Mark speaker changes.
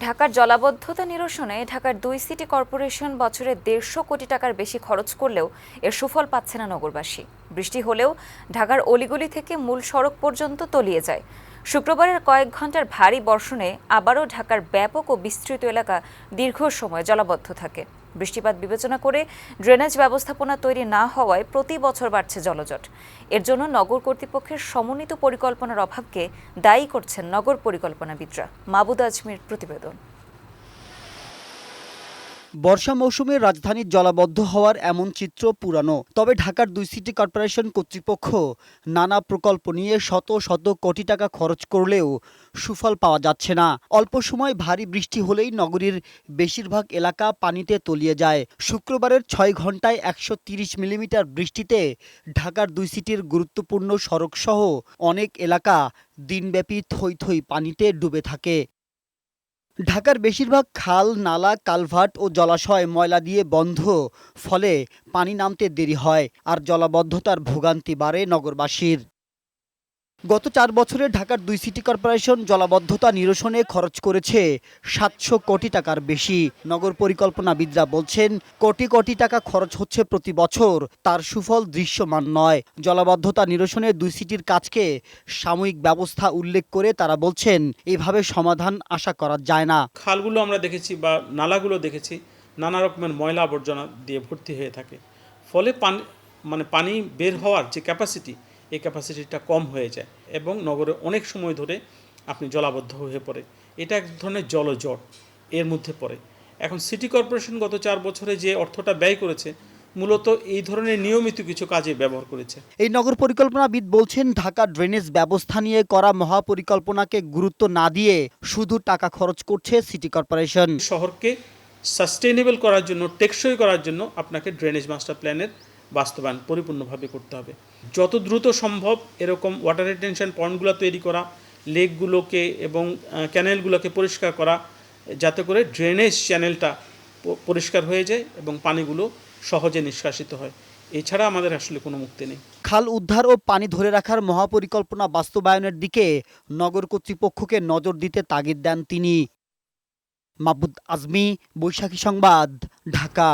Speaker 1: ঢাকার জলাবদ্ধতা নিরসনে ঢাকার দুই সিটি কর্পোরেশন বছরে দেড়শো কোটি টাকার বেশি খরচ করলেও এর সুফল পাচ্ছে না নগরবাসী। বৃষ্টি হলেও ঢাকার অলিগলি থেকে মূল সড়ক পর্যন্ত তলিয়ে যায়। শুক্রবারের কয়েক ঘণ্টার ভারী বর্ষণে আবারও ঢাকার ব্যাপক ও বিস্তৃত এলাকা দীর্ঘ সময় জলাবদ্ধ থাকে। বৃষ্টিপাত বিবেচনা করে ড্রেনেজ ব্যবস্থাপনা তৈরি না হওয়ায় প্রতি বছর বাড়ছে জলজট। এর জন্য নগর কর্তৃপক্ষের সমন্বিত পরিকল্পনার অভাবকে দায়ী করছেন নগর পরিকল্পনাবিদরা। মাবুদ আজমির প্রতিবেদন।
Speaker 2: বর্ষা মৌসুমে রাজধানীর জলাবদ্ধ হওয়ার এমন চিত্র পুরানো। তবে ঢাকার দুই সিটি কর্পোরেশন কর্তৃপক্ষ নানা প্রকল্প নিয়ে শত শত কোটি টাকা খরচ করলেও সুফল পাওয়া যাচ্ছে না। অল্প সময় ভারী বৃষ্টি হলেই নগরীর বেশিরভাগ এলাকা পানিতে তলিয়ে যায়। শুক্রবারের ছয় ঘন্টায় একশো তিরিশ মিলিমিটার বৃষ্টিতে ঢাকার দুই সিটির গুরুত্বপূর্ণ সড়কসহ অনেক এলাকা দিনব্যাপী থই থই পানিতে ডুবে থাকে। ঢাকার বেশিরভাগ খাল, নালা, কালভার্ট ও জলাশয় ময়লা দিয়ে বন্ধ, ফলে পানি নামতে দেরি হয় আর জলাবদ্ধতার ভোগান্তি বাড়ে নগরবাসীর। গত চার বছরে ঢাকার দুই সিটি কর্পোরেশন জলাবদ্ধতা নিরসনে খরচ করেছে সাতশো কোটি টাকার বেশি। নগর পরিকল্পনাবিদরা বলছেন, কোটি কোটি টাকা খরচ হচ্ছে প্রতি বছর, তার সুফল দৃশ্যমান নয়। জলাবদ্ধতা নিরসনে দুই সিটির কাজকে সাময়িক ব্যবস্থা উল্লেখ করে তারা বলছেন, এভাবে সমাধান আশা করা যায় না।
Speaker 3: খালগুলো আমরা দেখেছি বা নালাগুলো দেখেছি, নানা রকমের ময়লা আবর্জনা দিয়ে ভর্তি হয়ে থাকে। ফলে পানি মানে পানি বের হওয়ার যে ক্যাপাসিটি এই ক্যাপাসিটিটা কম হয়ে যায় এবং নগরে অনেক সময় ধরে আপনি জলাবদ্ধ হয়ে পড়ে। এটা এক ধরনের জলজট এর মধ্যে পড়ে। এখন সিটি কর্পোরেশন গত চার বছরে যে অর্থটা ব্যয় করেছে মূলত এই ধরনের নিয়মিত কিছু কাজে ব্যবহার করেছে।
Speaker 2: এই নগর পরিকল্পনাবিদ বলছেন ঢাকা ড্রেনেজ ব্যবস্থা নিয়ে করা মহাপরিকল্পনাকে গুরুত্ব না দিয়ে শুধু টাকা খরচ করছে সিটি কর্পোরেশন
Speaker 3: শহরকে সাস্টেনেবল করার জন্য টেকসই করার জন্য আপনাকে ড্রেনেজ মাস্টার প্ল্যানের বাস্তবায়ন পরিপূর্ণভাবে করতে হবে। যত দ্রুত সম্ভব এরকম ওয়াটার রিটেনশন পয়েন্টগুলো তৈরি করা লেকগুলোকে এবং ক্যানেলগুলোকে পরিষ্কার করা, যাতে করে ড্রেনেজ চ্যানেলটা পরিষ্কার হয়ে যায় এবং পানিগুলো সহজে নিষ্কাশিত হয়। এছাড়া আমাদের আসলে কোনো মুক্তি নেই।
Speaker 2: খাল উদ্ধার ও পানি ধরে রাখার মহাপরিকল্পনা বাস্তবায়নের দিকে নগর কর্তৃপক্ষকে নজর দিতে তাগিদ দেন তিনি। মাহবুদ আজমি, বৈশাখী সংবাদ, ঢাকা।